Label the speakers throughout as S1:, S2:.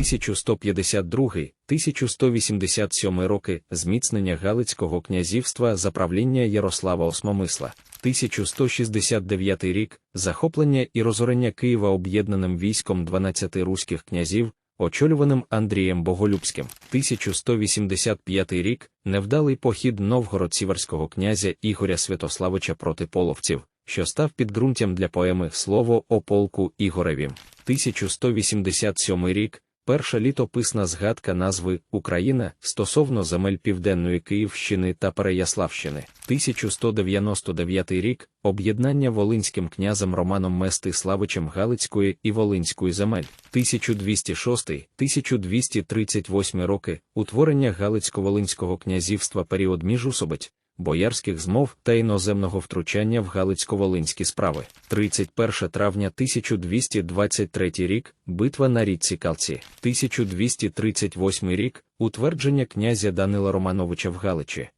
S1: 1152-1187 роки зміцнення Галицького князівства за правління Ярослава Осмомисла, 1169 рік захоплення і розорення Києва об'єднаним військом 12 руських князів, очолюваним Андрієм Боголюбським, 1185 рік невдалий похід новгород-сіверського князя Ігоря Святославича проти половців, що став підґрунтям для поеми Слово о полку Ігореві. 1187 рік перша літописна згадка назви Україна стосовно земель Південної Київщини та Переяславщини. 1199 рік об'єднання волинським князем Романом Местиславичем Галицької і Волинської земель. 1206-1238 роки утворення Галицько-Волинського князівства період міжусобить боярських змов та іноземного втручання в Галицько-Волинські справи. 31 травня 1223 рік битва на річці Калці, 1238 рік утвердження князя Данила Романовича в Галичі.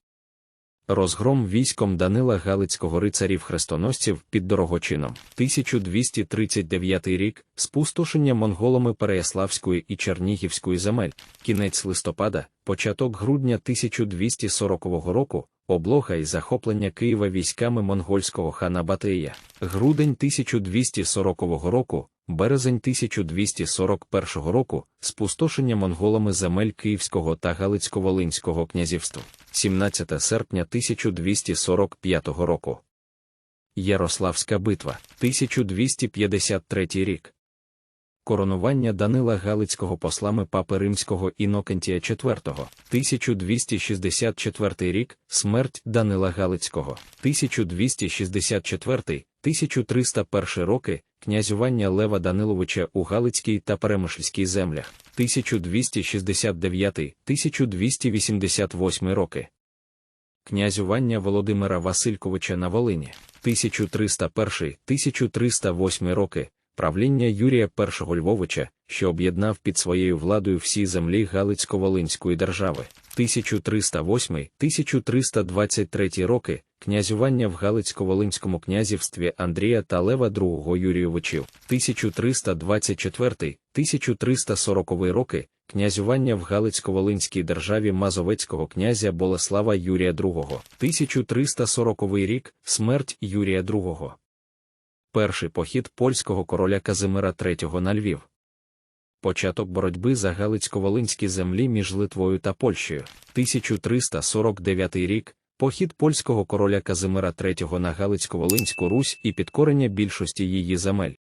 S1: Розгром військом Данила Галицького рицарів хрестоносців під Дорогочином, 1239 рік, спустошення монголами Переяславської і Чернігівської земель, кінець листопада, початок грудня 1240 року, облога і захоплення Києва військами монгольського хана Батия, грудень 1240 року, березень 1241 року, спустошення монголами земель Київського та Галицько-Волинського князівства, 17 серпня 1245 року. Ярославська битва, 1253 рік. Коронування Данила Галицького послами Папи Римського Інокентія IV, 1264 рік, смерть Данила Галицького, 1264-1301 роки, князювання Лева Даниловича у Галицькій та Перемишльській землях, 1269-1288 роки. Князювання Володимира Васильковича на Волині, 1301-1308 роки, правління Юрія І Львовича, що об'єднав під своєю владою всі землі Галицько-Волинської держави, 1308-1323 роки, князювання в Галицько-Волинському князівстві Андрія та Лева II Юрійовичів, 1324-1340 роки, князювання в Галицько-Волинській державі Мазовецького князя Болеслава Юрія II, 1340 рік, смерть Юрія II. Перший похід польського короля Казимира III на Львів. Початок боротьби за Галицько-Волинські землі між Литвою та Польщею, 1349 рік, похід польського короля Казимира III на Галицько-Волинську Русь і підкорення більшості її земель,